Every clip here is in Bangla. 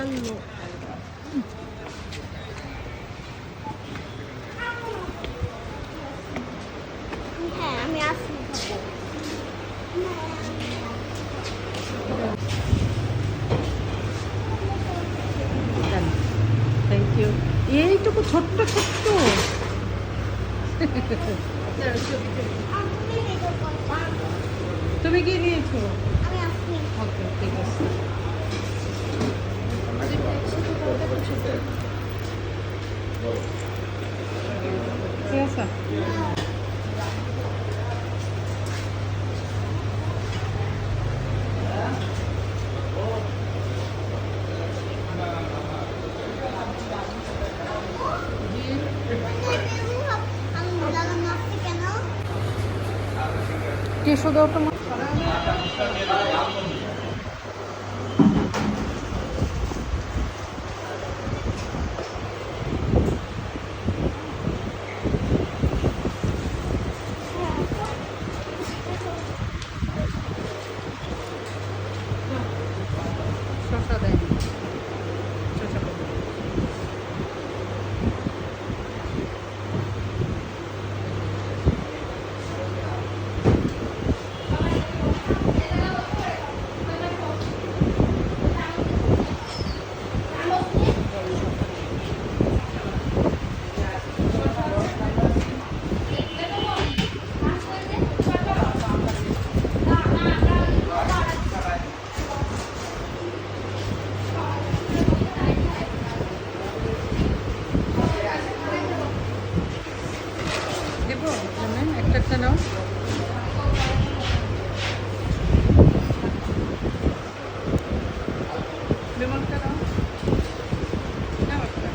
কাল্লো হ্যাঁ আমি আসি। থ্যাংক ইউ এইটুকু ছোট্ট ছোট্ট। তুমি কি নিয়েছো? আমি আসি ওকে ঠিক আছে। টিস্যু দাও তো মা। শসা দেয় শসা দেয়। দেবো লেমন একটা একটা নাও লেমনটা নাও নাও একটা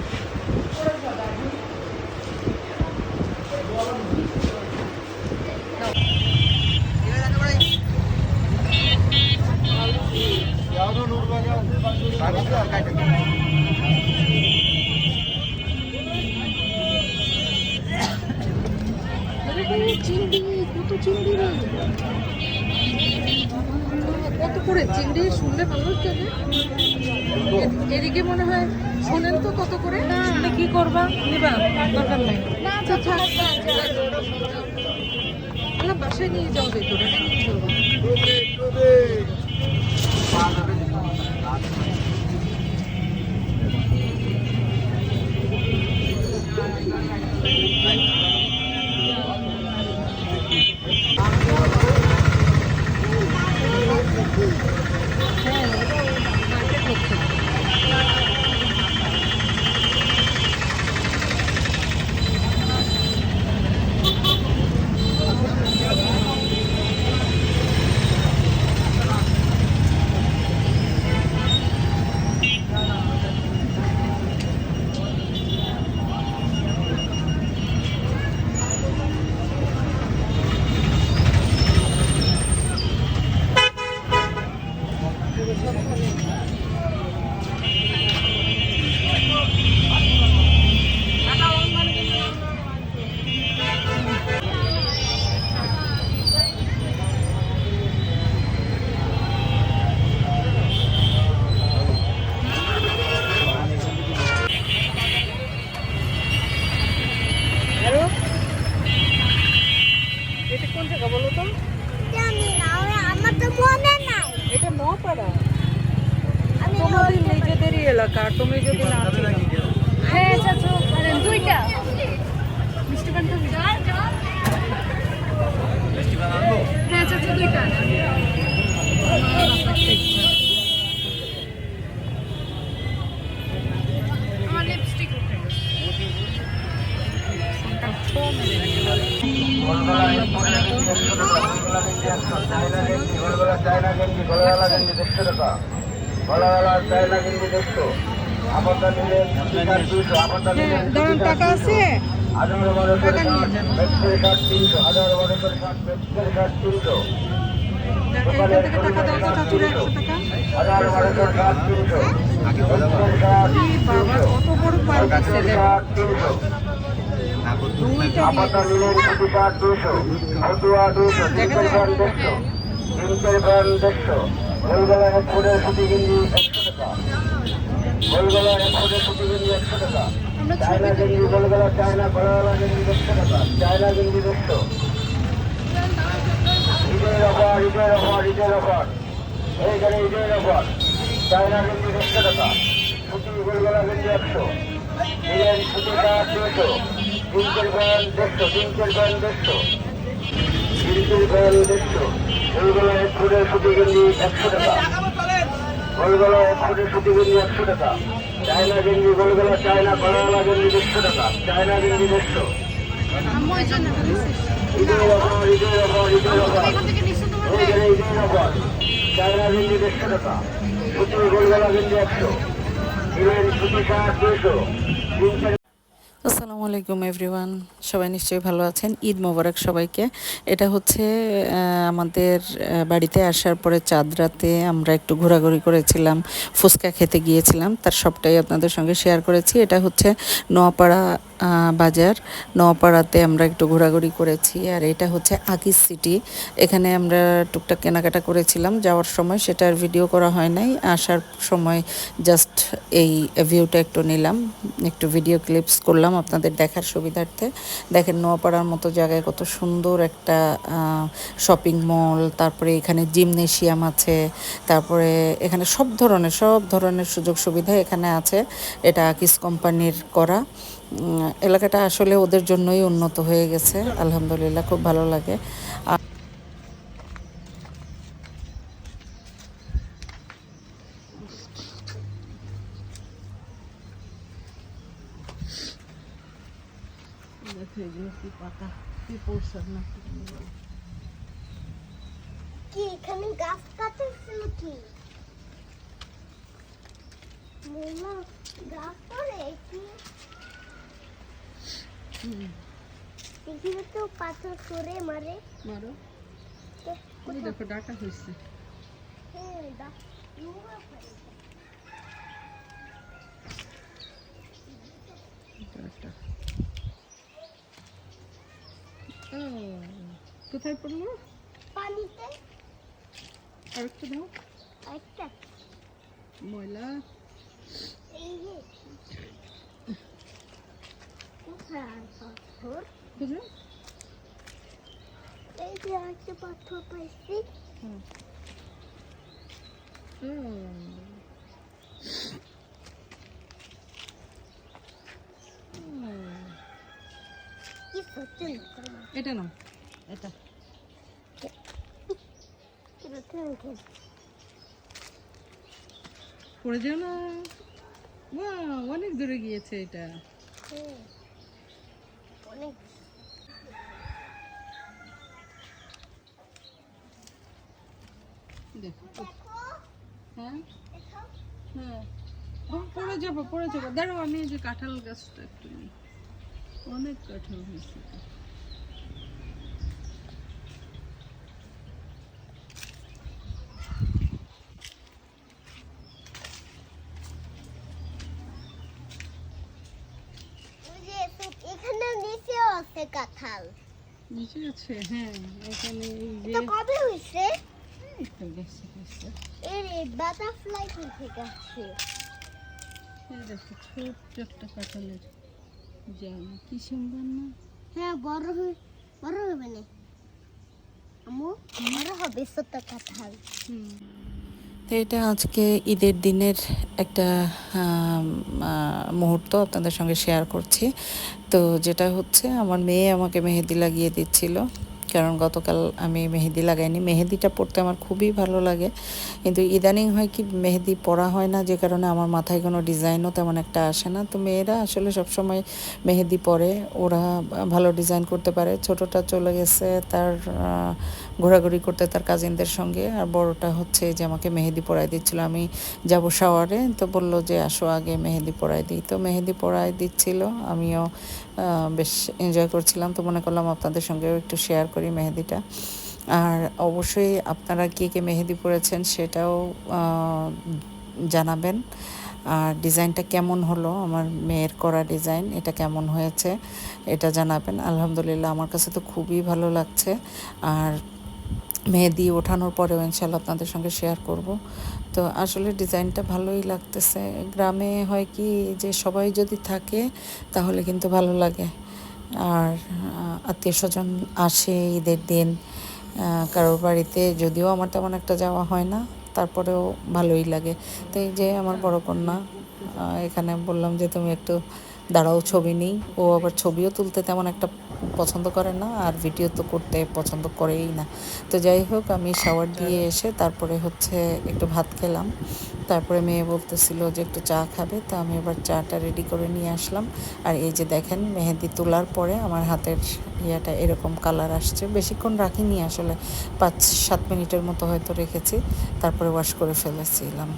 চিংড়ি কত চিংড়ি রে? কত করে? চিংড়ি শুনলে ভালো হতো না? এ- এদিকে মনে হয় শোনেন তো কত করে। শুনে কি করবা? নিবা দরকার নাই। আচ্ছা থাক না বাসায় নিয়ে যাও ভেতরে নিয়ে যাও। তুমি যদি না। হ্যাঁ চাচু দুইটা। মিষ্টি পান খাবি? হ্যাঁ চাচু দুইটা। আমার লিপস্টিক হ্যাঁ দাঁড়ান টাকা এখান থেকে টাকা দাও তো চাচুরা একশো টাকা। কি বাবা কত বড় পার্ক আছে দেখো দুইটা দিয়েছে। দেখা যায় গোলগলা একশো সুতি গেঞ্জি একশো টাকা। চায়না গেঞ্জি গোলগলা চায়না গলাওয়ালা গেঞ্জি দেড়শো টাকা। চায়না গেঞ্জি দেড়শো ঈদের অফার ঈদের অফার ঈদের অফার এইখানে ঈদের অফার চায়না গেঞ্জি দেড়শো টাকা। সুতি গোলগলা গেঞ্জি একশো। ঈদের সুতি কাঠ দেড়শো তিনটের ব্যান দেড়শো তিনটের ব্যান দেড়শো। তিনটের ব্যান দেড়শো। গোলগলা এক ফুটের সুতি গেঞ্জি একশো টাকা। গোলগলা এক ফুটের সুতি গেঞ্জি একশো টাকা। চায়না গেঞ্জি, গোলগলা, চায়না গলাওয়ালা গেঞ্জি দেড়শো টাকা। চায়না গেঞ্জি দেড়শো। চায়না গেঞ্জি দেড়শো টাকা। সুতি গোলগলা গেঞ্জি একশো। ঈদের সুতি শার্ট দুশো তিন আসসালামু আলাইকুম এভরিওয়ান সবাই নিশ্চয়ই ভালো আছেন। ঈদ মোবারক সবাইকে। এটা হচ্ছে আমাদের বাড়িতে আসার পরে চাঁদ রাতে আমরা একটু ঘোরাঘুরি করেছিলাম, ফুচকা খেতে গিয়েছিলাম। তার সবটাই আপনাদের সঙ্গে শেয়ার করেছি। এটা হচ্ছে নোয়াপাড়া বাজার। নোয়াপাড়াতে আমরা একটু ঘোরাঘুরি করেছি। আর এটা হচ্ছে আকিস সিটি। এখানে আমরা টুকটাক কেনাকাটা করেছিলাম। যাওয়ার সময় সেটার ভিডিও করা হয় নাই। আসার সময় জাস্ট এই ভিউটা একটু নিলাম। একটু ভিডিও ক্লিপস করলাম। আপনাদের দেখার সুবিধার্থে। দেখেন নোয়াপাড়ার মতো জায়গায় কত সুন্দর একটা শপিং মল তারপরে এখানে জিমনেশিয়াম আছে, তারপরে এখানে সব ধরনের সব ধরনের সুযোগ সুবিধা এখানে আছে। এটা আকিস কোম্পানির করা। এলাকাটা আসলে ওদের জন্যই উন্নত হয়ে গেছে। আলহামদুলিল্লাহ, খুব ভালো লাগে আর দেখো এগুলো কি পাতা কি এখানে গাছ কাটছে নাকি? মোমা গাছ পড়ে কি? তো পাথর করে মারে। মারো। দেখো ডাটা হয়েছে। হ্যাঁ। ডাটা। কোথায় পড়ল? পানিতে। আর একটু দাও। একটা ময়লা। এই যে। একটা পাথর? পাইছি। ও। কি করছে না এটা নাও। এটা। পড়ে যাও না। অনেক দূরে গিয়েছে এটা। হ্যাঁ অনেক দেখো হ্যাঁ? হ্যাঁ। পড়ে যাব পড়ে যাব। দাঁড়াও আমি যে কাঁঠাল গাছটা একটু নিই। অনেক কাঁঠাল হয়েছে। এখানে আছে কাঁঠাল। নিচে আছে হ্যাঁ এখানে এই যে তো কবে এই তো গেছে গেছে। এর বাটারফ্লাই থেকে গেছে এই দেখো ছোট্ট একটা কাঁঠালের জাম কি না? হ্যাঁ বড় হয়ে বড় হবে না। আমু বড় হবে কথা হুম। তো এটা আজকে ঈদের দিনের একটা মুহূর্ত আপনাদের সঙ্গে শেয়ার করছি। তো যেটা হচ্ছে আমার মেয়ে আমাকে মেহেদি লাগিয়ে দিচ্ছিল। কারণ গতকাল আমি মেহেদি লাগাইনি। মেহেদিটা পড়তে আমার খুবই ভালো লাগে। কিন্তু ইদানিং হয় কি, মেহেদি পরা হয় না, যে কারণে আমার মাথায় কোনো ডিজাইনও তেমন একটা আসে না। তো মেয়েরা আসলে সবসময় মেহেদি পরে, ওরা ভালো ডিজাইন করতে পারে। ছোটটা চলে গেছে, তার ঘোরাঘুরি করতে তার কাজিনদের সঙ্গে। আর বড়টা হচ্ছে যে আমাকে মেহেদি পরাই দিচ্ছিল। আমি যাব শাওয়ারে তো বলল যে, আসো আগে মেহেদি পরাই দিই। তো মেহেদি পরাই দিচ্ছিল। আমিও বেশ এনজয় করছিলাম। তো মনে করলাম আপনাদের সঙ্গেও একটু শেয়ার করি মেহেদিটা। আর অবশ্যই আপনারা কে কে মেহেদি পরেছেন সেটাও জানাবেন। আর ডিজাইনটা কেমন হলো? আমার মেয়ের করা ডিজাইন, এটা কেমন হয়েছে? এটা জানাবেন। আলহামদুলিল্লাহ আমার কাছে তো খুবই ভালো লাগছে। আর মেহেদি ওঠানোর পরেও ইনশাল্লাহ আপনাদের সঙ্গে শেয়ার করব। তো আসলে ডিজাইনটা ভালোই লাগতেছে। গ্রামে হয় কি যে সবাই যদি থাকে তাহলে কিন্তু ভালো লাগে। আর আত্মীয় স্বজন আসে ঈদের দিন কারোর বাড়িতে যদিও আমার তেমন একটা যাওয়া হয় না, তারপরেও ভালোই লাগে। তো এই যে আমার বড় কন্যা এখানে বললাম যে তুমি একটু দাঁড়াও ছবি নেই। ও আবার ছবিও তুলতে তেমন একটা পছন্দ করে না আর ভিডিও তো করতে পছন্দ করেই না। তো যাই হোক আমি শাওয়ার দিয়ে এসে তারপরে হচ্ছে একটু ভাত খেলাম। তারপরে মেয়ে বলতেছিল যে একটু চা খাবে তো আমি এবার চাটা রেডি করে নিয়ে আসলাম। আর এই যে দেখেন মেহেদি তোলার পরে আমার হাতের ইয়াটা এরকম কালার আসছে। বেশিক্ষণ রাখিনি আসলে পাঁচ সাত মিনিটের মতো হয়তো রেখেছি। তারপরে ওয়াশ করে ফেলেছিলাম।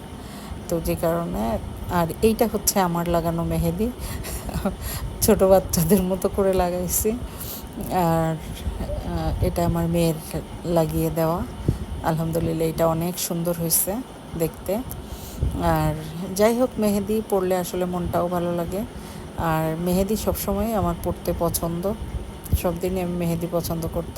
তো যে কারণে আর এইটা হচ্ছে আমার লাগানো মেহেদি। ছোট বাচ্চাদের মতো করে লাগাইছি। আর এটা আমার মেয়ের লাগিয়ে দেওয়া। আলহামদুলিল্লাহ এটা অনেক সুন্দর হয়েছে দেখতে। আর যাই হোক, মেহেদি পরলে আসলে মনটাও ভালো লাগে। আর মেহেদি সবসময় আমার পড়তে পছন্দ। সব দিনই আমি মেহেদি পছন্দ করতাম।